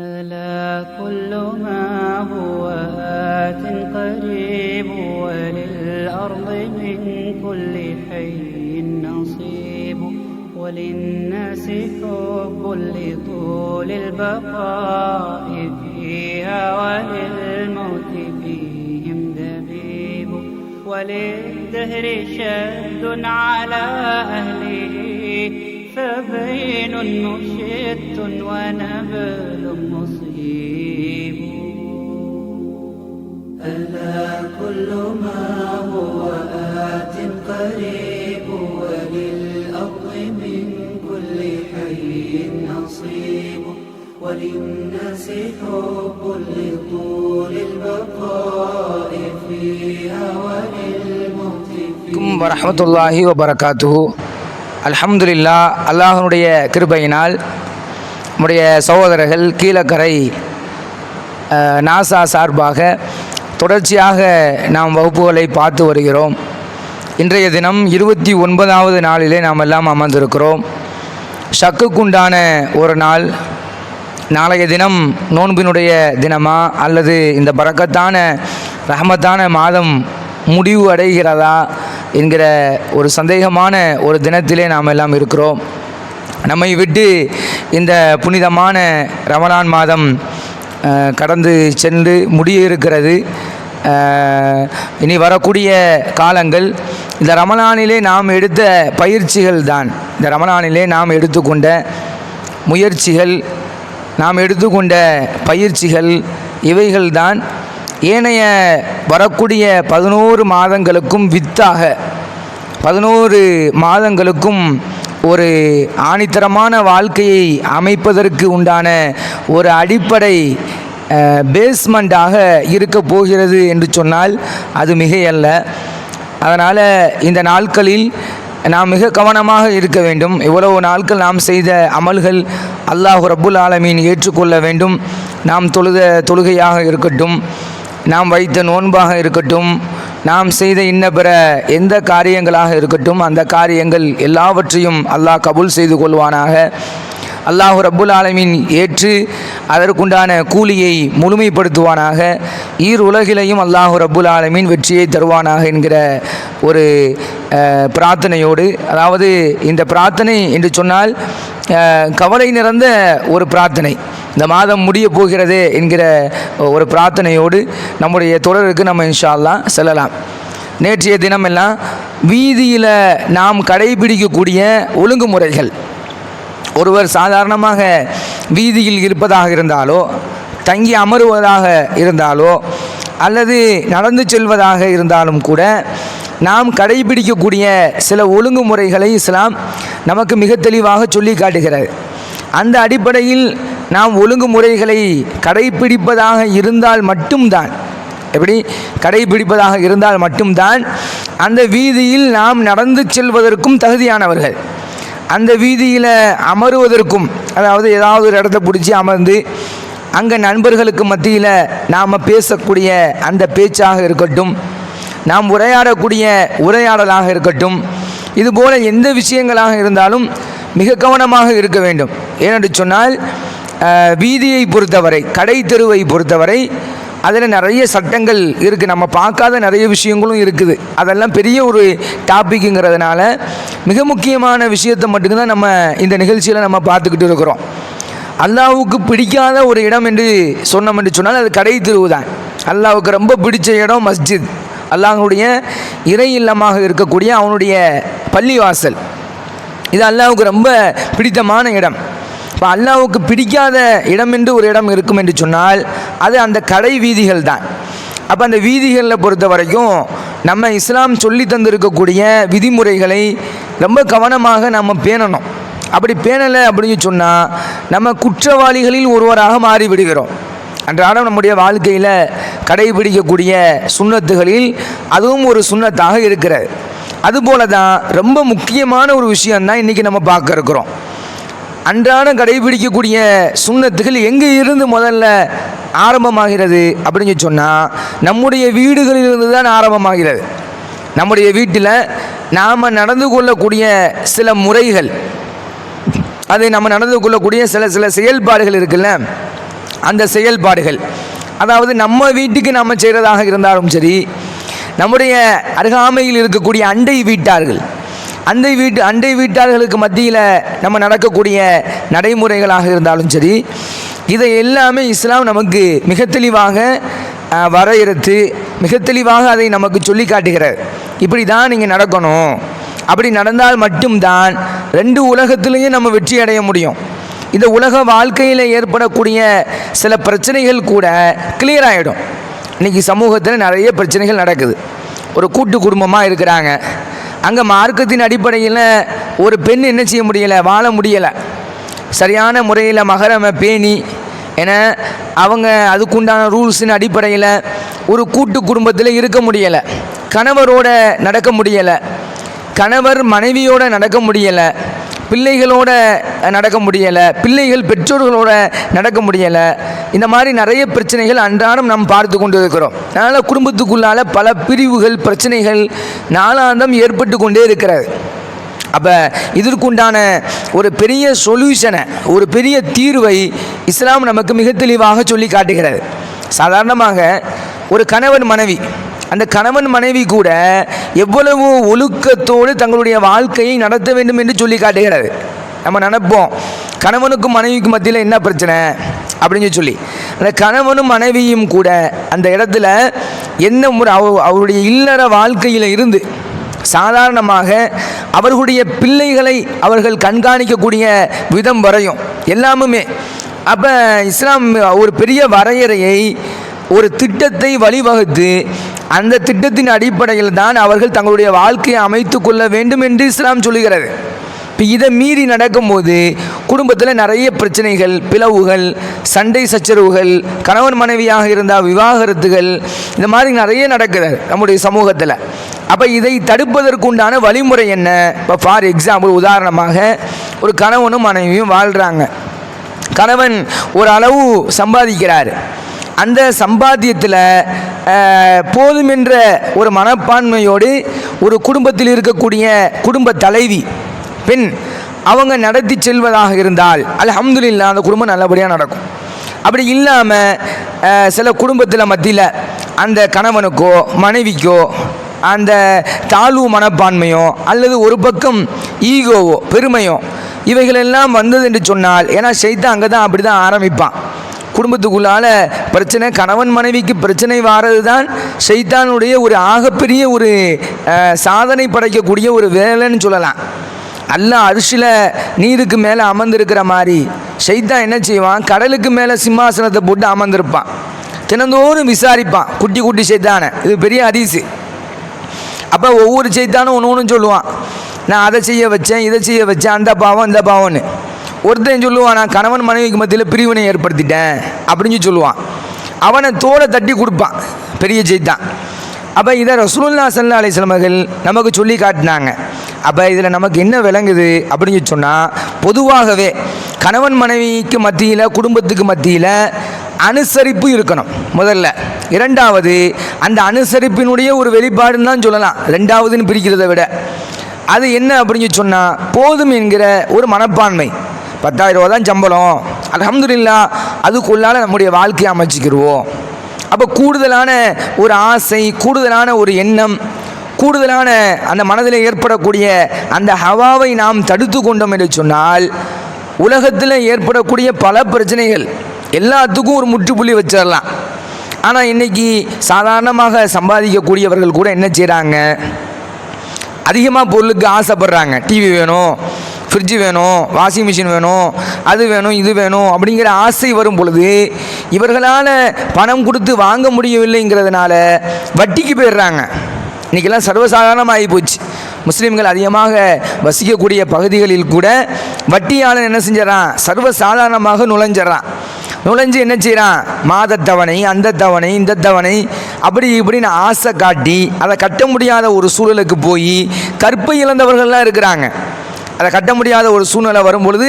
ألا كل ما هو آت قريب وللأرض من كل حي نصيب وللناس حب لطول البقاء فيها وللموت فيهم دبيب وللدهر شد على أهله بين مشت ونبل مصيب. ألا كل ما هو آت قريب وللأرض من كل حي نصيب. وللناس حب لطول البقاء فيها وللموت فيها. ورحمة الله وبركاته. அல்ஹம்துலில்லா அல்லாஹனுடைய கிருபையினால் நம்முடைய சகோதரர்கள் கீழக்கரை நாசா சார்பாக தொடர்ச்சியாக நாம் வகுப்புகளை பார்த்து வருகிறோம். இன்றைய தினம் இருபத்தி ஒன்பதாவது நாளிலே நாம் எல்லாம் அமர்ந்திருக்கிறோம். ஷக்குக்குண்டான ஒரு நாள். நாளைய தினம் நோன்பினுடைய தினமா அல்லது இந்த பறக்கத்தான ரஹமத்தான மாதம் முடிவு அடைகிறதா என்கிற ஒரு சந்தேகமான ஒரு தினத்திலே நாம் எல்லாம் இருக்கிறோம். நம்மை விட்டு இந்த புனிதமான ரமலான் மாதம் கடந்து சென்று முடிய இருக்கிறது இனி வரக்கூடிய காலங்கள் இந்த ரமலானிலே நாம் எடுத்த பயிற்சிகள் தான். இந்த ரமலானிலே நாம் எடுத்துக்கொண்ட முயற்சிகள் நாம் எடுத்துக்கொண்ட பயிற்சிகள் இவைகள்தான் ஏனைய வரக்கூடிய பதினோரு மாதங்களுக்கும் வித்தாக. பதினோரு மாதங்களுக்கும் ஒரு ஆணித்தரமான வாழ்க்கையை அமைப்பதற்கு உண்டான ஒரு அடிப்படை பேஸ்மெண்ட்டாக இருக்க போகிறது என்று சொன்னால் அது மிகையல்ல. அதனால் இந்த நாட்களில் நாம் மிக கவனமாக இருக்க வேண்டும். இவ்வளவு நாட்கள் நாம் செய்த அமல்கள் அல்லாஹ் ரபுல் ஆலமீன் ஏற்றுக்கொள்ள வேண்டும். நாம் தொழுத தொழுகையாக இருக்கட்டும். நாம் வைத்த நோன்பாக இருக்கட்டும் நாம் செய்த இன்ன பிற எந்த காரியங்களாக இருக்கட்டும் அந்த காரியங்கள் எல்லாவற்றையும் அல்லாஹ் கபூல் செய்து கொள்வானாக. அல்லாஹு ரப்புல் ஆலமீன் ஏற்று அதற்குண்டான கூலியை முழுமைப்படுத்துவானாக. ஈர் உலகிலையும் அல்லாஹு ரப்புல் ஆலமின் வெற்றியை தருவானாக என்கிற ஒரு பிரார்த்தனையோடு அதாவது இந்த பிரார்த்தனை என்று சொன்னால் கவலை நிறைந்த ஒரு பிரார்த்தனை. இந்த மாதம் முடிய போகிறது என்கிற ஒரு பிரார்த்தனையோடு நம்முடைய தொடருக்கு நம்ம இன்ஷால்லாம் செல்லலாம். நேற்றைய தினமெல்லாம் வீதியில் நாம் கடைபிடிக்கக்கூடிய ஒழுங்குமுறைகள். ஒருவர் சாதாரணமாக வீதியில் இருப்பதாக இருந்தாலோ தங்கி அமருவதாக இருந்தாலோ அல்லது நடந்து செல்வதாக இருந்தாலும் கூட நாம் கடைபிடிக்கக்கூடிய சில ஒழுங்குமுறைகளை இஸ்லாம் நமக்கு மிக தெளிவாக சொல்லி காட்டுகிறது. அந்த அடிப்படையில் நாம் ஒழுங்குமுறைகளை கடைபிடிப்பதாக இருந்தால் மட்டும்தான். எப்படி? கடைபிடிப்பதாக இருந்தால் மட்டும்தான். அந்த வீதியில் நாம் நடந்து செல்வதற்கும் தகுதியானவர்கள். அந்த வீதியில் அமருவதற்கும் அதாவது ஏதாவது ஒரு இடத்த பிடிச்சி அமர்ந்து அங்கே நண்பர்களுக்கு மத்தியில் நாம் பேசக்கூடிய அந்த பேச்சாக இருக்கட்டும் நாம் உரையாடக்கூடிய உரையாடலாக இருக்கட்டும் இதுபோல எந்த விஷயங்களாக இருந்தாலும் மிக கவனமாக இருக்க வேண்டும். ஏனென்று சொன்னால் வீதியை பொறுத்தவரை கடை தெருவை பொறுத்தவரை அதில் நிறைய சட்டங்கள் இருக்குது நம்ம பார்க்காத நிறைய விஷயங்களும் இருக்குது. அதெல்லாம் பெரிய ஒரு டாப்பிக்குங்கிறதுனால மிக முக்கியமான விஷயத்தை மட்டும்தான் நம்ம இந்த நிகழ்ச்சியில் நம்ம பார்த்துக்கிட்டு இருக்கிறோம். அல்லாவுக்கு பிடிக்காத ஒரு இடம் என்று சொன்னோம் என்று சொன்னால் அது கடை தெருவு தான். அல்லாவுக்கு ரொம்ப பிடிச்ச இடம் மஸ்ஜித். அல்லாஹனுடைய இறை இல்லமாக இருக்கக்கூடிய அவனுடைய பள்ளிவாசல். இது அல்லாவுக்கு ரொம்ப பிடித்தமான இடம். இப்போ அல்லாவுக்கு பிடிக்காத இடம் என்று ஒரு இடம் இருக்கும் என்று சொன்னால் அது அந்த கடை வீதிகள் தான். அப்போ அந்த வீதிகளில் பொறுத்த வரைக்கும் நம்ம இஸ்லாம் சொல்லி தந்திருக்கக்கூடிய விதிமுறைகளை ரொம்ப கவனமாக நம்ம பேணணும். அப்படி பேணலை அப்படின்னு சொன்னால் நம்ம குற்றவாளிகளில் ஒருவராக மாறிவிடுகிறோம். அன்றாடம் நம்முடைய வாழ்க்கையில் கடைபிடிக்கக்கூடிய சுண்ணத்துகளில் அதுவும் ஒரு சுண்ணத்தாக இருக்கிறது. அதுபோல தான் ரொம்ப முக்கியமான ஒரு விஷயம்தான் இன்றைக்கி நம்ம பார்க்க இருக்கிறோம் அன்றாடம் கடைபிடிக்கக்கூடிய சுண்ணத்துகள் எங்கே இருந்து முதல்ல ஆரம்பமாகிறது அப்படின்னு சொன்னால் நம்முடைய வீடுகளிலிருந்து தான் ஆரம்பமாகிறது. நம்முடைய வீட்டில் நாம் நடந்து கொள்ளக்கூடிய சில முறைகள் அது நம்ம நடந்து கொள்ளக்கூடிய சில சில செயல்பாடுகள் இருக்குல்ல? அந்த செயல்பாடுகள் அதாவது நம்ம வீட்டுக்கு நம்ம செய்கிறதாக இருந்தாலும் சரி நம்முடைய அருகாமையில் இருக்கக்கூடிய அண்டை வீட்டார்கள் அண்டை வீட்டு அண்டை வீட்டார்களுக்கு மத்தியில் நம்ம நடக்கக்கூடிய நடைமுறைகளாக இருந்தாலும் சரி இதை எல்லாமே இஸ்லாம் நமக்கு மிக தெளிவாக வரையறுத்து மிக தெளிவாக அதை நமக்கு சொல்லி காட்டுகிறார். இப்படி தான் நீங்கள் நடக்கணும். அப்படி நடந்தால் மட்டும்தான் ரெண்டு உலகத்திலையும் நம்ம வெற்றி அடைய முடியும். இந்த உலக வாழ்க்கையில் ஏற்படக்கூடிய சில பிரச்சனைகள் கூட கிளியர் ஆகிடும் இன்றைக்கி சமூகத்தில் நிறைய பிரச்சனைகள் நடக்குது. ஒரு கூட்டு குடும்பமாக இருக்கிறாங்க. அங்கே மார்க்கத்தின் அடிப்படையில் ஒரு பெண் என்ன செய்ய முடியலை? வாழ முடியலை. சரியான முறையில் மகரமை பேணி என அவங்க அதுக்குண்டான ரூல்ஸின் அடிப்படையில் ஒரு கூட்டு குடும்பத்தில் இருக்க முடியலை. கணவரோட நடக்க முடியலை. கணவர் மனைவியோடு நடக்க முடியலை. பிள்ளைகளோட நடக்க முடியலை பிள்ளைகள் பெற்றோர்களோட நடக்க முடியலை. இந்த மாதிரி நிறைய பிரச்சனைகள் அன்றாடம் நாம் பார்த்து கொண்டு இருக்கிறோம் அதனால் குடும்பத்துக்குள்ளால பல பிரிவுகள் பிரச்சனைகள் நாளாந்தம் ஏற்பட்டு கொண்டே இருக்கிறது. அப்போ இதற்குண்டான ஒரு பெரிய சொல்யூஷனை ஒரு பெரிய தீர்வை இஸ்லாம் நமக்கு மிக தெளிவாக சொல்லி காட்டுகிறது. சாதாரணமாக ஒரு கணவன் மனைவி அந்த கணவன் மனைவி கூட எவ்வளவு ஒழுக்கத்தோடு தங்களுடைய வாழ்க்கையை நடத்த வேண்டும் என்று சொல்லி காட்டுகிறது நம்ம நினைப்போம் கணவனுக்கும் மனைவிக்கும் மத்தியில் என்ன பிரச்சனை? அப்படின்னு சொல்லி. அந்த கணவனும் மனைவியும் கூட அந்த இடத்துல என்ன முறை அவ- அவருடைய இல்லற வாழ்க்கையில் இருந்து சாதாரணமாக அவர்களுடைய பிள்ளைகளை அவர்கள் கண்காணிக்கக்கூடிய விதம் வரையும் எல்லாமுமே. அப்போ இஸ்லாம் ஒரு பெரிய வரையறையை ஒரு திட்டத்தை வழிவகுத்து அந்த திட்டத்தின் அடிப்படையில் தான் அவர்கள் தங்களுடைய வாழ்க்கையை அமைத்து கொள்ள வேண்டும் என்று இஸ்லாம் சொல்லுகிறது. இப்போ இதை மீறி நடக்கும்போது குடும்பத்தில் நிறைய பிரச்சனைகள் பிளவுகள் சண்டை சச்சரவுகள் கணவன் மனைவியாக இருந்தால் விவாகரத்துகள் இந்த மாதிரி நிறைய நடக்குது நம்முடைய சமூகத்தில். அப்போ இதை தடுப்பதற்குண்டான வழிமுறை என்ன? இப்போ ஃபார் எக்ஸாம்பிள் உதாரணமாக ஒரு கணவனும் மனைவியும் வாழ்கிறாங்க கணவன் ஓரளவு சம்பாதிக்கிறார். அந்த சம்பாத்தியத்தில் போதும் என்ற ஒரு மனப்பான்மையோடு ஒரு குடும்பத்தில் இருக்கக்கூடிய குடும்ப தலைவி பெண் அவங்க நடத்தி செல்வதாக இருந்தால் அல்ஹம்துலில்லாஹ் அந்த குடும்பம் நல்லபடியாக நடக்கும். அப்படி இல்லாமல் சில குடும்பத்தில் மத்தியில் அந்த கணவனுக்கோ மனைவிக்கோ அந்த தாழ்வு மனப்பான்மையோ அல்லது ஒரு பக்கம் ஈகோவோ பெருமையோ இவைகளெல்லாம் வந்தது என்று சொன்னால் ஏன்னா சைத்தான் அங்கே தான் அப்படி தான் ஆரம்பிப்பான். குடும்பத்துக்குள்ளால பிரச்சனை கணவன் மனைவிக்கு பிரச்சனை வாரது தான் சைத்தானுடைய ஒரு ஆகப்பெரிய ஒரு சாதனை படைக்கக்கூடிய ஒரு வேலைன்னு சொல்லலாம். அல்ல அரிசியில் நீருக்கு மேலே அமர்ந்திருக்கிற மாதிரி சைத்தான் என்ன செய்வான்? கடலுக்கு மேலே சிம்மாசனத்தை போட்டு அமர்ந்திருப்பான். தினந்தோறும் விசாரிப்பான். குட்டி குட்டி சைத்தானை. இது பெரிய அதிசு அப்போ ஒவ்வொரு சைத்தானும் ஒன்று ஒன்று சொல்லுவான். நான் அதை செய்ய வச்சேன் இதை செய்ய வச்சேன் அந்த பாவம் இந்த பாவம்னு. ஒருத்தன் சொல்லுவான் நான் கணவன் மனைவிக்கு மத்தியில் பிரிவினை ஏற்படுத்திட்டேன் அப்படின்னு சொல்லி சொல்லுவான். அவனை தோலை தட்டி கொடுப்பான் பெரிய செய்தான் அப்போ இதை ரசூல்லா சல்லா அலிஸ்லமர்கள் நமக்கு சொல்லி காட்டினாங்க. அப்போ இதில் நமக்கு என்ன விளங்குது அப்படின்னு சொல்லி சொன்னால் பொதுவாகவே கணவன் மனைவிக்கு மத்தியில் குடும்பத்துக்கு மத்தியில் அனுசரிப்பு இருக்கணும் முதல்ல. இரண்டாவது அந்த அனுசரிப்பினுடைய ஒரு வெளிப்பாடுன்னு தான் சொல்லலாம் ரெண்டாவதுன்னு பிரிக்கிறதை விட. அது என்ன அப்படின்னு சொன்னால் போதும் என்கிற ஒரு மனப்பான்மை. பத்தாயிரம் ரூபா தான் சம்பளம். அலமதுல்லா அதுக்குள்ளால் நம்முடைய வாழ்க்கையை அமைச்சிக்கிடுவோம் அப்போ கூடுதலான ஒரு ஆசை கூடுதலான ஒரு எண்ணம் கூடுதலான அந்த மனதில் ஏற்படக்கூடிய அந்த ஹவாவை நாம் தடுத்து கொண்டோம் என்று சொன்னால் உலகத்தில் ஏற்படக்கூடிய பல பிரச்சனைகள் எல்லாத்துக்கும் ஒரு முற்றுப்புள்ளி வச்சிடலாம். ஆனால் இன்றைக்கி சாதாரணமாக சம்பாதிக்கக்கூடியவர்கள் கூட என்ன செய்கிறாங்க அதிகமாக பொருளுக்கு ஆசைப்படுறாங்க. டிவி வேணும் ஃப்ரிட்ஜு வேணும் வாஷிங் மிஷின் வேணும் அது வேணும் இது வேணும் அப்படிங்கிற ஆசை வரும் பொழுது இவர்களால் பணம் கொடுத்து வாங்க முடியவில்லைங்கிறதுனால வட்டிக்கு போயிடுறாங்க. இன்றைக்கெல்லாம் சர்வசாதாரணமாகி போச்சு. முஸ்லீம்கள் அதிகமாக வசிக்கக்கூடிய பகுதிகளில் கூட வட்டியாளன் என்ன செஞ்சிடறான்? சர்வசாதாரணமாக நுழைஞ்சிடறான். நுழைஞ்சு என்ன செய்கிறான் மாதத்தவணை அந்த தவணை இந்த தவணை அப்படி இப்படின்னு ஆசை காட்டி அதை கட்ட முடியாத ஒரு சூழலுக்கு போய் கற்பை இழந்தவர்கள்லாம் இருக்கிறாங்க. அதை கட்ட முடியாத ஒரு சூழ்நிலை வரும் பொழுது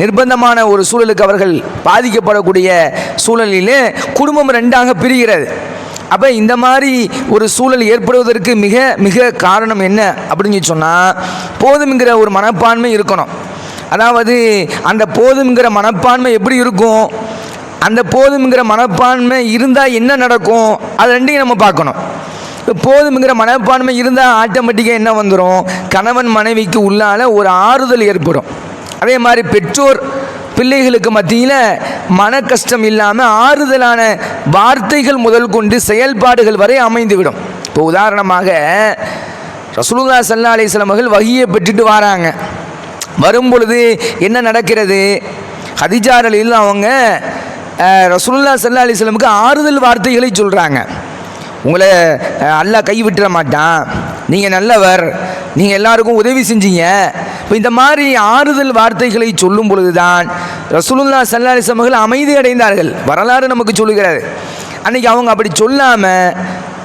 நிர்பந்தமான ஒரு சூழலுக்கு அவர்கள் பாதிக்கப்படக்கூடிய சூழலிலே குடும்பம் ரெண்டாக பிரிகிறது. அப்போ இந்த மாதிரி ஒரு சூழல் ஏற்படுவதற்கு மிக மிக காரணம் என்ன அப்படின்னு சொன்னால் போதுங்கிற ஒரு மனப்பான்மை இருக்கணும். அதாவது அந்த போதுங்கிற மனப்பான்மை எப்படி இருக்கும்? அந்த போதுங்கிற மனப்பான்மை இருந்தால் என்ன நடக்கும்? அது ரெண்டையும் நம்ம பார்க்கணும். இப்போ மனப்பான்மை இருந்தால் ஆட்டோமேட்டிக்காக என்ன வந்துடும் கணவன் மனைவிக்கு உள்ளால ஒரு ஆறுதல் ஏற்படும். அதே மாதிரி பெற்றோர் பிள்ளைகளுக்கு மத்தியில் மன கஷ்டம் இல்லாமல் ஆறுதலான வார்த்தைகள் முதல் கொண்டு செயல்பாடுகள் வரை அமைந்துவிடும். இப்போ உதாரணமாக ரசூலுல்லா சல்லா அலிஸ்லாம் அவர்கள் வகியை பெற்றுட்டு வராங்க. வரும்பொழுது என்ன நடக்கிறது? ஹதிஜாரலில் அவங்க ரசூலுல்லா சல்லா அலிஸ்லமுக்கு ஆறுதல் வார்த்தைகளை சொல்கிறாங்க உங்களை அல்லா அல்லாஹ் கைவிட்டுற மாட்டான். நீங்கள் நல்லவர். நீங்கள் எல்லாருக்கும் உதவி செஞ்சீங்க. இப்போ இந்த மாதிரி ஆறுதல் வார்த்தைகளை சொல்லும் பொழுதுதான் ரசூலுல்லா சல்லா சமகள் அமைதி அடைந்தார்கள். வரலாறு நமக்கு சொல்லுகிறாரு அன்னைக்கு அவங்க அப்படி சொல்லாமல்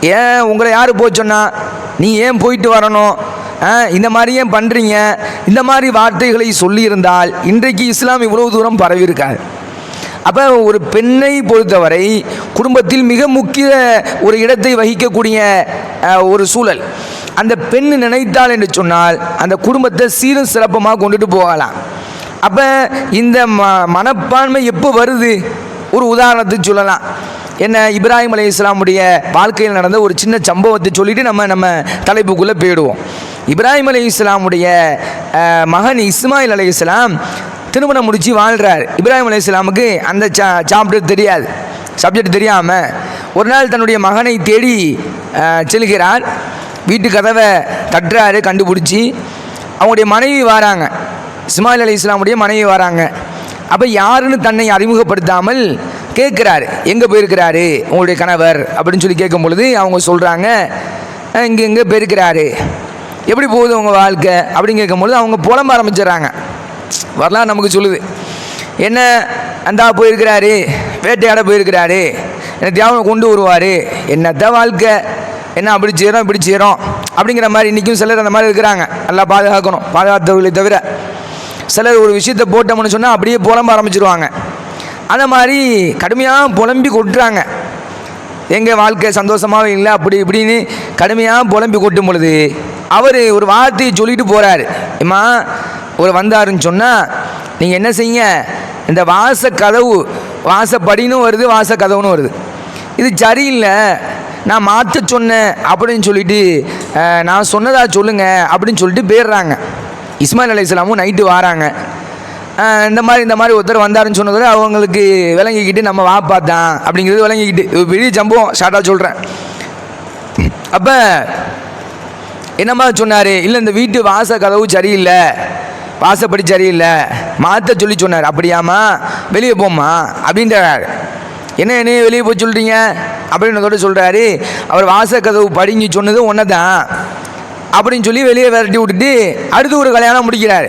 ஏன் உங்களை யார் போச்சோன்னா நீ ஏன் போயிட்டு வரணும்? ஆ, இந்த மாதிரி ஏன் பண்ணுறீங்க இந்த மாதிரி வார்த்தைகளை சொல்லியிருந்தால் இன்றைக்கு இஸ்லாம் இவ்வளோ தூரம் பரவியிருக்காது. அப்போ ஒரு பெண்ணை பொறுத்தவரை குடும்பத்தில் மிக முக்கிய ஒரு இடத்தை வகிக்கக்கூடிய ஒரு சூழல். அந்த பெண் நினைத்தாள் என்று சொன்னால் அந்த குடும்பத்தை சீரும் சிறப்பமாக கொண்டுட்டு போகலாம். அப்போ இந்த ம மனப்பான்மை எப்போ வருது? ஒரு உதாரணத்துக்கு சொல்லலாம். என்ன இப்ராஹிம் அலி இஸ்லாமுடைய வாழ்க்கையில் நடந்த ஒரு சின்ன சம்பவத்தை சொல்லிட்டு நம்ம நம்ம தலைப்புக்குள்ளே போயிடுவோம். இப்ராஹிம் அலி இஸ்லாமுடைய மகன் இஸ்மாயில் அலி இஸ்லாம் திருமணம் முடித்து வாழ்கிறார் இப்ராஹிம் அலி இஸ்லாமுக்கு அந்த சா சாப்டர் தெரியாது. சப்ஜெக்ட் தெரியாமல் ஒரு நாள் தன்னுடைய மகனை தேடி செல்கிறார். வீட்டு கதவை தட்டுறாரு கண்டுபிடிச்சி. அவங்களுடைய மனைவி வராங்க. இஸ்மாயில் அலி இஸ்லாமுடைய மனைவி வராங்க. அப்போ யாருன்னு தன்னை அறிமுகப்படுத்தாமல் கேட்குறாரு. எங்கே போயிருக்கிறாரு? உங்களுடைய கணவர்? அப்படின்னு சொல்லி கேட்கும் பொழுது அவங்க சொல்கிறாங்க இங்கே எங்கே போயிருக்கிறாரு. எப்படி போகுது உங்கள் வாழ்க்கை? அப்படின்னு கேட்கும்பொழுது அவங்க புலம்ப ஆரம்பிச்சிடுறாங்க. வரலாறு நமக்கு சொல்லுது. என்ன அந்தா போயிருக்கிறாரு வேட்டையாட போயிருக்கிறாரு என்ன தேவனை கொண்டு வருவார் என்னத்த வாழ்க்கை என்ன அப்படி செய்கிறோம் இப்படி செய்கிறோம் அப்படிங்கிற மாதிரி இன்றைக்கும் சிலர் அந்த மாதிரி இருக்கிறாங்க. நல்லா பாதுகாக்கணும் பாதுகாத்தவர்களை தவிர. சிலர் ஒரு விஷயத்தை போட்டோம்னு சொன்னால் அப்படியே புலம்ப ஆரம்பிச்சிருவாங்க. அந்த மாதிரி கடுமையாக புலம்பி கொட்டுறாங்க. எங்கள் வாழ்க்கை சந்தோஷமாக இல்லை அப்படி இப்படின்னு கடுமையாக புலம்பி கொட்டும் பொழுது அவர் ஒரு வார்த்தையை சொல்லிட்டு போகிறாரு ஏம்மா ஒரு வந்தாருன்னு சொன்னால் நீங்கள் என்ன செய்யுங்க? இந்த வாச கதவு வாசப்படினும் வருது வாச கதவுன்னு வருது. இது சரியில்லை. நான் மாற்ற சொன்னேன் அப்படின்னு சொல்லிட்டு நான் சொன்னதா சொல்லுங்கள் அப்படின்னு சொல்லிட்டு போயிடுறாங்க. இஸ்மாயில் அலி இஸ்லாமும் நைட்டு வராங்க. இந்த மாதிரி இந்த மாதிரி ஒருத்தர் வந்தாருன்னு சொன்னதோட அவங்களுக்கு விளங்கிக்கிட்டு நம்ம வா பார்த்தான் அப்படிங்கிறது விளங்கிக்கிட்டு. பெரிய சம்பவம். ஷார்ட்டாக சொல்கிறேன் அப்போ என்னம்மா சொன்னார்? இல்லை இந்த வீட்டு வாச கதவு சரியில்லை. வாசப்படி சரியில்லை. மாற்ற சொல்லி சொன்னார். அப்படியாம்மா? வெளியே போம்மா. அப்படின்றார். என்ன என்ன வெளியே போய் சொல்கிறீங்க அப்படின்றதோட சொல்கிறாரு அவர் வாசக்கதவு படிஞ்சு சொன்னது ஒன்று தான் அப்படின்னு சொல்லி வெளியே விரட்டி விட்டுட்டு அடுத்து ஒரு கல்யாணம் முடிக்கிறார்.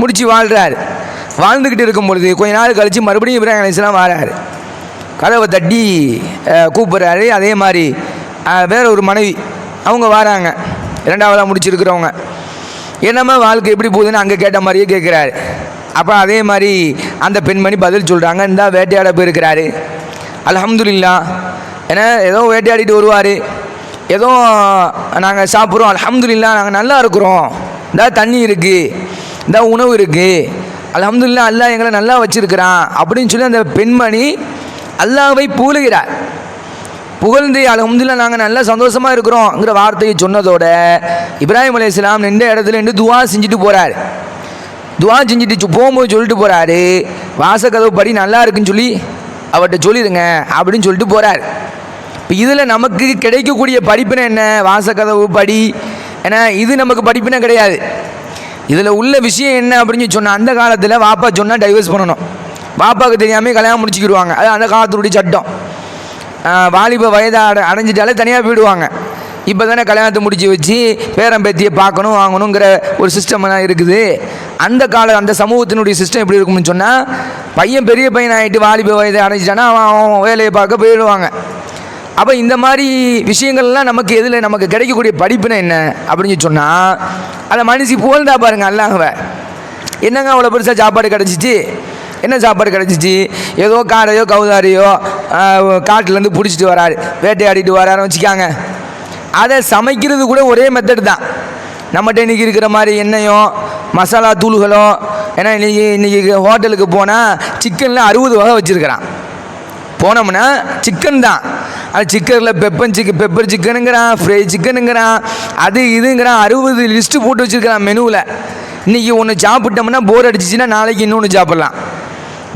முடித்து வாழ்கிறார் வாழ்ந்துக்கிட்டு இருக்கும் பொழுது கொஞ்ச நாள் கழித்து மறுபடியும் இப்ராஹிம் அலிஸ்லாம் வராரு. கதவை தட்டி கூப்பிட்றாரு. அதே மாதிரி வேற ஒரு மனைவி. அவங்க வராங்க. இரண்டாவதாக முடிச்சிருக்கிறவங்க. என்னம்மா வாழ்க்கை எப்படி போகுதுன்னு அங்கே கேட்ட மாதிரியே கேட்குறாரு அப்போ அதே மாதிரி அந்த பெண்மணி பதில் சொல்கிறாங்க இந்தா வேட்டையாட போயிருக்கிறாரு. அலமதுல்லா ஏன்னா ஏதோ வேட்டையாடிட்டு வருவார். ஏதோ நாங்கள் சாப்பிட்றோம் அலமதுல்லா நாங்கள் நல்லா இருக்கிறோம். இந்தா தண்ணி இருக்குது இந்த உணவு இருக்குது அலமதுல்லா அல்லாஹ் எங்களை நல்லா வச்சுருக்கிறான் அப்படின்னு சொல்லி அந்த பெண்மணி அல்லாவை புகழுகிறார் புகழ்ந்து அலமதுல்லா நாங்கள் நல்லா சந்தோஷமாக இருக்கிறோங்கிற வார்த்தையை சொன்னதோட இப்ராஹிம் அலி இஸ்லாம் நின்ற இடத்துல நின்று துவா செஞ்சுட்டு போகிறார் துவா செஞ்சுட்டு போகும்போது சொல்லிட்டு போகிறாரு வாசக்கதவு படி நல்லா இருக்குன்னு சொல்லி அவர்கிட்ட சொல்லிடுங்க அப்படின்னு சொல்லிட்டு போகிறார் இப்போ இதில் நமக்கு கிடைக்கக்கூடிய படிப்பினை என்ன? வாசக்கதவு படி. ஏன்னா இது நமக்கு படிப்பினை கிடையாது. இதில் உள்ள விஷயம் என்ன அப்படின்னு சொன்னால் அந்த காலத்தில் வாப்பா சொன்னால் டைவர்ஸ் பண்ணணும். பாப்பாவுக்கு தெரியாமல் கல்யாணம் முடிச்சுக்கிடுவாங்க. அது அந்த காலத்துடைய சட்டம். வாலிப வயதை அட அடைஞ்சிட்டாலே தனியாக போயிடுவாங்க. இப்போ தானே கல்யாணத்தை முடிச்சு வச்சு பேரன் பேத்தியை பார்க்கணும் வாங்கணுங்கிற ஒரு சிஸ்டம்லாம் இருக்குது. அந்த கால அந்த சமூகத்தினுடைய சிஸ்டம் எப்படி இருக்கும்னு சொன்னால் பையன் பெரிய பையன் ஆகிட்டு வாலிப வயதை அடைஞ்சிட்டானா அவன் அவன் வேலையை பார்க்க போயிடுவாங்க. அப்போ இந்த மாதிரி விஷயங்கள்லாம் நமக்கு எதில் நமக்கு கிடைக்கக்கூடிய படிப்புனா என்ன அப்படின்னு சொன்னால் அதை மனுஷி புகழ்ந்தா பாருங்கள் அல்லாஹ்வை. என்னங்க அவ்வளோ பெருசாக சாப்பாடு கிடச்சிச்சு? என்ன சாப்பாடு கிடச்சிச்சு? ஏதோ காரையோ கவுதாரியோ காட்டிலேருந்து பிடிச்சிட்டு வராரு. வேட்டையாடிட்டு வராருன்னு வச்சுக்காங்க. அதை சமைக்கிறது கூட ஒரே மெத்தடு தான். நம்மகிட்ட இன்றைக்கி இருக்கிற மாதிரி எண்ணெயோ மசாலா தூள்களோ ஏன்னா இன்றைக்கி இன்றைக்கி ஹோட்டலுக்கு போனால் சிக்கனில் அறுபது வகை வச்சுருக்கிறான். போனோம்னா சிக்கன் தான். அது சிக்கனில் பெப்பர் சிக்கன் பெப்பர் சிக்கனுங்கிறான் ஃப்ரை சிக்கனுங்கிறான் அது இதுங்கிறான் அறுபது லிஸ்ட்டு போட்டு வச்சுருக்கிறான் மெனுவில் இன்றைக்கி ஒன்று சாப்பிட்டோம்னா போர் அடிச்சிச்சின்னா நாளைக்கு இன்னொன்று சாப்பிட்லாம்.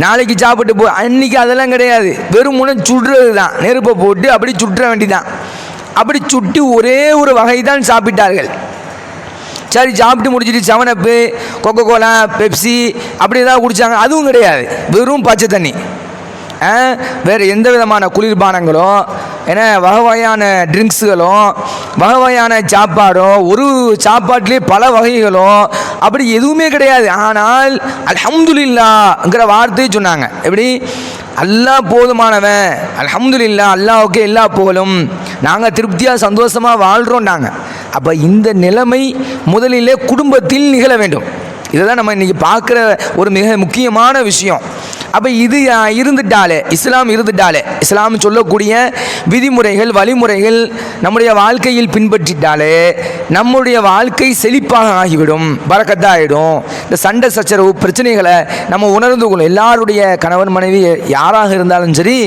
நாளைக்கு சாப்பிட்டு போ அன்றைக்கி அதெல்லாம் கிடையாது. வெறும் முனை சுடுறது தான் நெருப்பை போட்டு அப்படி சுட்டுற வேண்டிதான். அப்படி சுட்டு ஒரே ஒரு வகை தான் சாப்பிட்டார்கள். சரி சாப்பிட்டு முடிச்சிட்டு செவனப்பு கொக்கோ கோலா பெப்சி அப்படி ஏதாவது குடித்தாங்க அதுவும் கிடையாது. வெறும் பச்சை தண்ணி. வேறு எந்த விதமான குளிர்பானங்களோ ஏன்னா வகை வகையான ட்ரிங்க்ஸுகளும் வகை வகையான சாப்பாடும் ஒரு சாப்பாட்டிலே பல வகைகளும் அப்படி எதுவுமே கிடையாது. ஆனால் அல்ஹம்துலில்லாங்கிற வார்த்தையை சொன்னாங்க. எப்படி? அல்லாஹ் போதுமானவன். அல்ஹம்துலில்லா அல்லாஹ்வுக்கு எல்லா புகழும். நாங்கள் திருப்தியாக சந்தோஷமாக வாழ்கிறோம் நாங்கள் அப்போ இந்த நிலைமை முதலிலே குடும்பத்தில் நிகழ வேண்டும். இதை தான் நம்ம இன்றைக்கி பார்க்குற ஒரு மிக முக்கியமான விஷயம். அப்போ இது இருந்துட்டாலே இஸ்லாம் இருந்துட்டாலே இஸ்லாம் சொல்லக்கூடிய விதிமுறைகள் வழிமுறைகள் நம்முடைய வாழ்க்கையில் பின்பற்றிட்டாலே நம்முடைய வாழ்க்கை செழிப்பாக ஆகிவிடும் பறக்கத்தாகிடும் இந்த சண்டை சச்சரவு பிரச்சனைகளை நம்ம உணர்ந்து கொள்ளும். எல்லாருடைய கணவன் மனைவி யாராக இருந்தாலும் சரி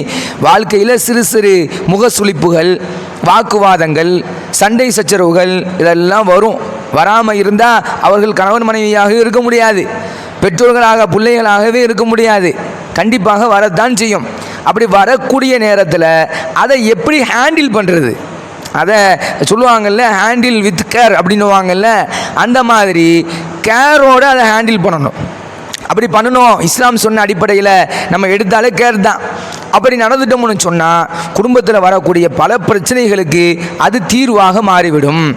வாழ்க்கையில் சிறு சிறு முக சுழிப்புகள் வாக்குவாதங்கள் சண்டை சச்சரவுகள் இதெல்லாம் வரும். வராமல் இருந்தால் அவர்கள் கணவன் மனைவியாக இருக்க முடியாது. பெற்றோர்களாக பிள்ளைகளாகவே இருக்க முடியாது. கண்டிப்பாக வரத்தான் செய்யும். அப்படி வரக்கூடிய நேரத்தில் அதை எப்படி ஹேண்டில் பண்ணுறது அதை சொல்லுவாங்கல்ல ஹேண்டில் வித் கேர் அப்படின்னுவாங்கல்ல அந்த மாதிரி கேரோடு அதை ஹேண்டில் பண்ணணும். அப்படி பண்ணணும். இஸ்லாம் சொன்ன அடிப்படையில் நம்ம எடுத்தாலே கேர் தான். அப்படி நடந்துட்டோம்னு சொன்னால் குடும்பத்தில் வரக்கூடிய பல பிரச்சனைகளுக்கு அது தீர்வாக மாறிவிடும்.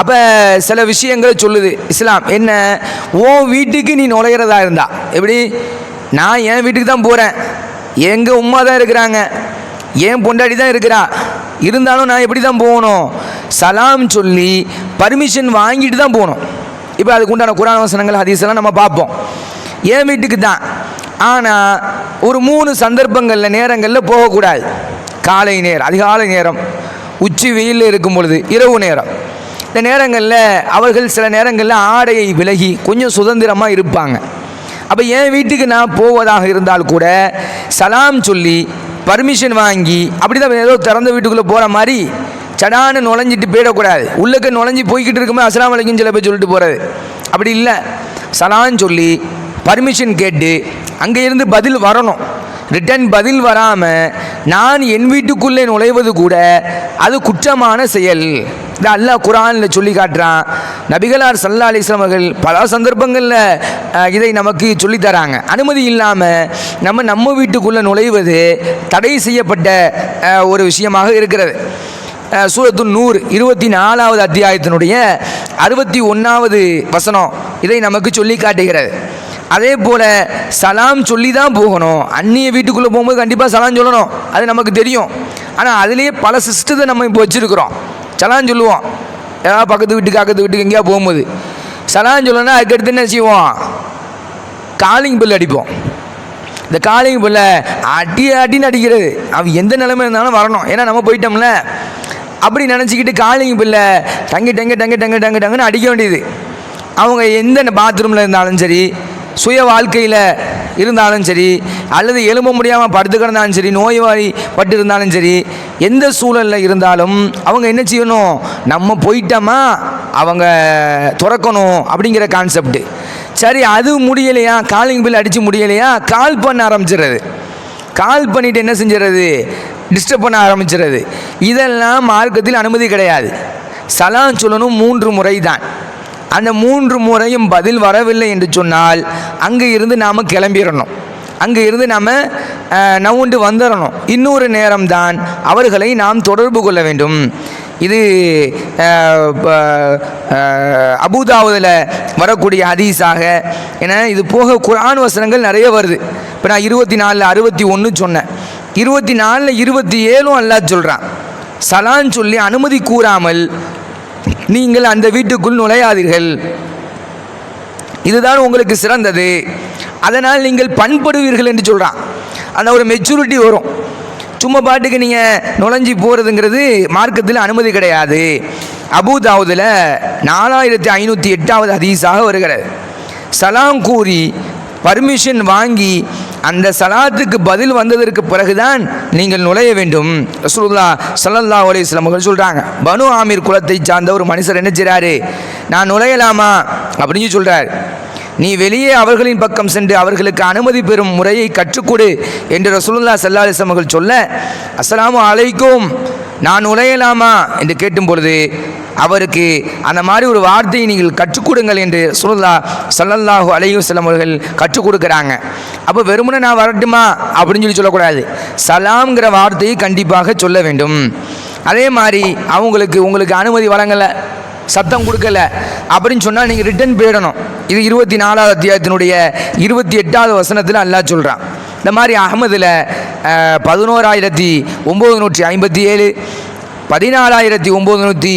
அப்போ சில விஷயங்கள் சொல்லுது. இஸ்லாம் என்ன? ஓ வீட்டுக்கு நீ நுழையிறதா இருந்தா? எப்படி? நான் என் வீட்டுக்கு தான் போகிறேன் எங்கள் உமா தான் இருக்கிறாங்க. என் பொண்டாடி தான் இருக்கிறா. இருந்தாலும் நான் எப்படி தான் போகணும்? சலாம் சொல்லி பர்மிஷன் வாங்கிட்டு தான் போகணும். இப்போ அதுக்கு உண்டான குரான வசனங்கள் ஹதீஸ் நம்ம பார்ப்போம். என் வீட்டுக்கு தான். ஆனால் ஒரு மூணு சந்தர்ப்பங்களில் நேரங்களில் போகக்கூடாது. காலை நேரம் அதிகாலை நேரம். உச்சி வெயிலில் இருக்கும் பொழுது இரவு நேரம். இந்த நேரங்களில் அவர்கள் சில நேரங்களில் ஆடையை விலகி கொஞ்சம் சுதந்திரமாக இருப்பாங்க. அப்போ என் வீட்டுக்கு நான் போவதாக இருந்தால் கூட சலாம் சொல்லி பர்மிஷன் வாங்கி அப்படி தான் ஏதோ திறந்த வீட்டுக்குள்ளே போகிற மாதிரி சடான்னு நுழைஞ்சிட்டு போயிடக்கூடாது. உள்ளக்க நுழைஞ்சி போய்கிட்டு இருக்கும்போது அஸ்லாம் வலைக்கும் சில பேர் சொல்லிட்டு போகிறது அப்படி இல்லை. சலான்னு சொல்லி பர்மிஷன் கேட்டு அங்கே இருந்து பதில் வரணும். ரிட்டன் பதில் வராமல் நான் என் வீட்டுக்குள்ளே நுழைவது கூட அது குற்றமான செயல். இது அல்லாஹ் குரானில் சொல்லி காட்டுறான். நபிகளார் சல்லா அலிஸ்லாம் அவர்கள் பல சந்தர்ப்பங்களில் இதை நமக்கு சொல்லித் தராங்க. அனுமதி இல்லாமல் நம்ம நம்ம வீட்டுக்குள்ளே நுழைவது தடை செய்யப்பட்ட ஒரு விஷயமாக இருக்கிறது. சூரத்து நூறு இருபத்தி நாலாவது அத்தியாயத்தினுடைய அறுபத்தி ஒன்றாவது வசனம் இதை நமக்கு சொல்லி காட்டுகிறது. அதே போல் சலாம் சொல்லி தான் போகணும். அந்நிய வீட்டுக்குள்ளே போகும்போது கண்டிப்பாக சலாம் சொல்லணும். அது நமக்கு தெரியும். ஆனால் அதுலேயே பல சிஸ்டத்தை நம்ம இப்போ வச்சுருக்குறோம். சலாம் சொல்லுவோம். ஏதாவது பக்கத்து வீட்டுக்கு அக்கத்து வீட்டுக்கு எங்கேயா போகும்போது. சலாம் சொல்லணும்னா அதுக்கடுத்து என்ன செய்வோம்? காலிங் பில் அடிப்போம். இந்த காலிங் பில்ல அடி அடின்னு அடிக்கிறது. அவன் எந்த நிலைமை இருந்தாலும் வரணும். ஏன்னா நம்ம போயிட்டோம்ல. அப்படி நினச்சிக்கிட்டு காலிங் பில்ல டங்கு டங்கு டங்கு டங்கு டங்கு டங்குன்னு அடிக்க வேண்டியது. அவங்க எந்த பாத்ரூமில் இருந்தாலும் சரி சுய வாழ்க்கையில் இருந்தாலும் சரி அல்லது எழும்ப முடியாமல் படுத்து கிடந்தாலும் சரி நோய்வாய் பட்டு இருந்தாலும் சரி எந்த சூழலில் இருந்தாலும் அவங்க என்ன செய்யணும்? நம்ம போயிட்டோமா? அவங்க துறக்கணும் அப்படிங்கிற கான்செப்ட் சரி அது முடியலையா? காலிங் பில் அடித்து முடியலையா? கால் பண்ண ஆரம்பிச்சிடுறது. கால் பண்ணிவிட்டு என்ன செஞ்சிடறது? டிஸ்டர்ப் பண்ண ஆரம்பிச்சிடுறது. இதெல்லாம் மார்க்கத்தில் அனுமதி கிடையாது. சலாம் சொல்லணும் மூன்று முறை தான் அந்த மூன்று முறையும் பதில் வரவில்லை என்று சொன்னால் அங்கே இருந்து நாம் கிளம்பிடணும் அங்கே இருந்து நாம் நவுண்டு வந்துடணும் இன்னொரு நேரம்தான் அவர்களை நாம் தொடர்பு கொள்ள வேண்டும். இது அஹ், ப- அபூதாவுதில் வரக்கூடிய ஹதீஸாக. ஏன்னா இது போக குரான் வசனங்கள் நிறைய வருது. இப்போ நான் இருபத்தி நாலில் அறுபத்தி ஒன்று சொன்னேன். இருபத்தி நாலில் இருபத்தி ஏழும் அல்லா சொல்கிறான் சலான் சொல்லி அனுமதி கூறாமல் நீங்கள் அந்த வீட்டுக்குள் நுழையாதீர்கள். இதுதான் உங்களுக்கு சிறந்தது. அதனால் நீங்கள் பண்படுவீர்கள் என்று சொல்கிறான் அந்த ஒரு மெச்சூரிட்டி வரும். சும்மா பாட்டுக்கு நீங்கள் நுழைஞ்சி போகிறதுங்கிறது மார்க்கத்தில் அனுமதி கிடையாது. அபூதாவுதில் நாலாயிரத்தி ஐநூற்றி எட்டாவது ஹதீஸாக வருகிறது. சலாம் கூறி பர்மிஷன் வாங்கி அந்த சலாத்துக்கு பதில் வந்ததற்கு பிறகுதான் நீங்கள் நுழைய வேண்டும். ரசூல்லா சல்லல்லா அலைஹி அவர்கள் சொல்கிறாங்க பனு ஆமீர் குலத்தை சார்ந்த ஒரு மனுஷர் என்ன செய்கிறாரு நான் நுழையலாமா? அப்படின்னு சொல்கிறார் நீ வெளியே அவர்களின் பக்கம் சென்று அவர்களுக்கு அனுமதி பெறும் முறையை கற்றுக்கொடு என்று ரசூலுல்லாஹ் சல்லா அலைஹி அவர்கள் சொல்ல அஸ்ஸலாமு அலைக்கும் நான் நுழையலாமா? என்று கேட்டும் பொழுது அவருக்கு அந்த மாதிரி ஒரு வார்த்தையை நீங்கள் கற்றுக் கொடுங்கள் என்று சுருல்லா சல்லல்லாஹு அலையும் சில அவர்கள் கற்றுக் கொடுக்குறாங்க அப்போ வெறுமனை நான் வரட்டுமா? அப்படின்னு சொல்லி சொல்லக்கூடாது. சலாம்ங்கிற வார்த்தையை கண்டிப்பாக சொல்ல வேண்டும். அதே மாதிரி அவங்களுக்கு உங்களுக்கு அனுமதி வழங்கலை சத்தம் கொடுக்கல அப்படின்னு சொன்னால் நீங்கள் ரிட்டர்ன் போயிடணும். இது இருபத்தி நாலாவது அத்தியாயத்தினுடைய இருபத்தி எட்டாவது வசனத்தில் அல்லா சொல்கிறான் இந்த மாதிரி அகமதில் பதினோராயிரத்தி ஒம்பது நூற்றி ஐம்பத்தி ஏழு பதினாலாயிரத்தி ஒம்பது நூற்றி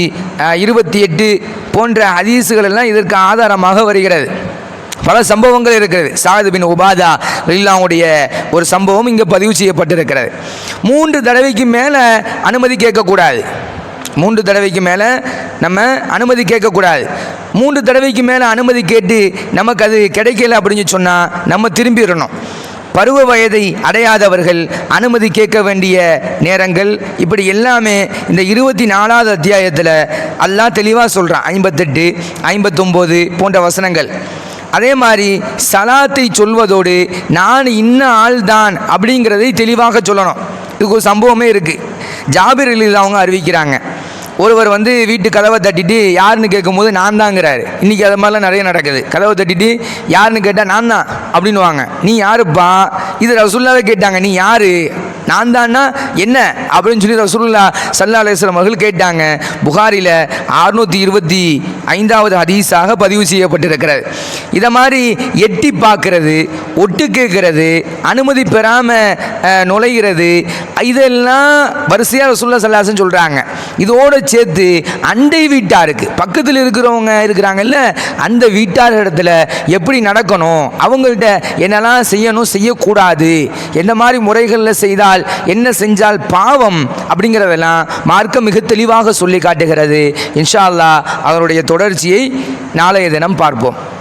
இருபத்தி எட்டு போன்ற ஹதீஸுகளெல்லாம் இதற்கு ஆதாரமாக வருகிறது. பல சம்பவங்கள் இருக்கிறது. சாது பின் உபாதா இல்லாவுடைய ஒரு சம்பவம் இங்கே பதிவு செய்யப்பட்டிருக்கிறது. மூன்று தடவைக்கு மேலே அனுமதி கேட்கக்கூடாது. மூன்று தடவைக்கு மேலே நம்ம அனுமதி கேட்கக்கூடாது. மூன்று தடவைக்கு மேலே அனுமதி கேட்டு நமக்கு அது கிடைக்கல அப்படின்னு சொன்னால் நம்ம திரும்பிடணும். பருவ வயதை அடையாதவர்கள் அனுமதி கேட்க வேண்டிய நேரங்கள். இப்படி எல்லாமே இந்த இருபத்தி நாலாவது அத்தியாயத்தில் அல்லாஹ் தெளிவாக சொல்கிறான் ஐம்பத்தெட்டு ஐம்பத்தொம்போது போன்ற வசனங்கள். அதே மாதிரி சலாத்தை சொல்வதோடு நான் இன்ன ஆள் தான் அப்படிங்கிறதை தெளிவாக சொல்லணும். இதுக்கு ஒரு சம்பவமே இருக்குது ஜாபிர் அவங்க அறிவிக்கிறாங்க. ஒருவர் வந்து வீட்டு கதவை தட்டிட்டு யாருன்னு கேட்கும்போது நான் தாங்கிறாரு. இன்றைக்கி அது மாதிரிலாம் நிறைய நடக்குது. கதவை தட்டிட்டு யாருன்னு கேட்டால் நான் தான் அப்படின்னுவாங்க. நீ யாருப்பா? இது ரசுல்லாவே கேட்டாங்க. நீ யாரு? நான் தான்னா என்ன? அப்படின்னு சொல்லி ரசூல்லா சல்லா அலிஸ்லாம் அவர்கள் கேட்டாங்க. புகாரில் அறுநூற்றி இருபத்தி ஐந்தாவது ஹதீஸாக பதிவு செய்யப்பட்டிருக்கிறது. இதை மாதிரி எட்டி பார்க்கறது ஒட்டு கேட்கறது அனுமதி பெறாமல் நுழைகிறது இதெல்லாம் வரிசையாக ரசூல்லா சல்லாசன் சொல்கிறாங்க இதோடு சேர்த்து அண்டை வீட்டாருக்கு பக்கத்தில் இருக்கிறவங்க இருக்கிறாங்கல்ல அந்த வீட்டார் இடத்துல எப்படி நடக்கணும்? அவங்கள்ட்ட என்னெல்லாம் செய்யணும் செய்யக்கூடாது? எந்த மாதிரி முறைகளில் செய்தால் என்ன செஞ்சால் பாவம் அப்படிங்கிறதெல்லாம் மார்க்கம் மிக தெளிவாக சொல்லி காட்டுகிறது. இன்ஷா அல்லாஹ் அதனுடைய தொடர்ச்சியை நாளைய தினம் பார்ப்போம்.